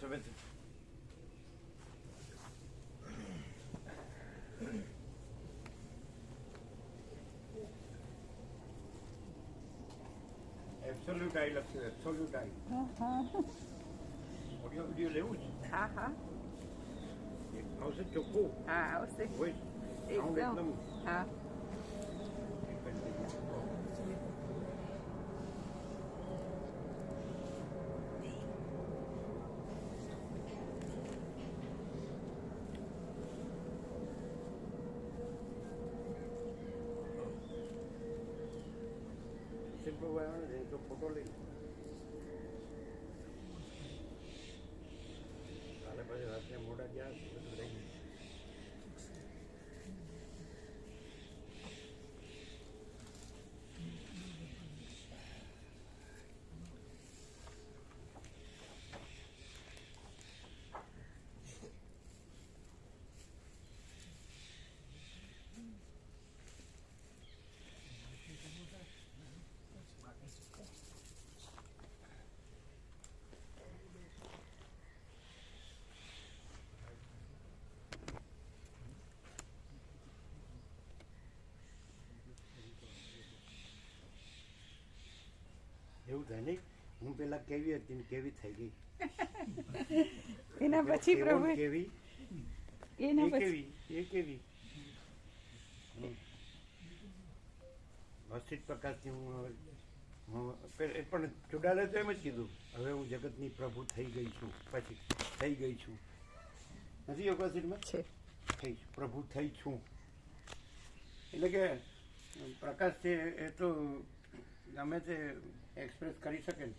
zo met Absoluut deilig, absoluut deilig. Och jag je ju lås. Aha. Jag har je på. Ah, och så. Och jag ને તો photo લઈ. કાલે પછી રાત્રે મોડા ગયા બધું લઈ ગયું. એવું થાય નહીં? હું પેલા કેવી હતી ને કેવી થઈ ગઈ? એના પછી પ્રભુ કેવી? એના પછી કેવી? એ કેવી? હમ. પ્રકાશથી હું હવે હું પણ ચુડાલે તો એમ જ કીધું. હવે હું જગતની પ્રભુ થઈ ગઈ છું. પછી થઈ ગઈ છું. નથી યોગાસીટમાં છે. થઈ પ્રભુ થઈ છું. એટલે કે પ્રકાશ છે એ તો ગમે તે એક્સપ્રેસ કરી શકે ને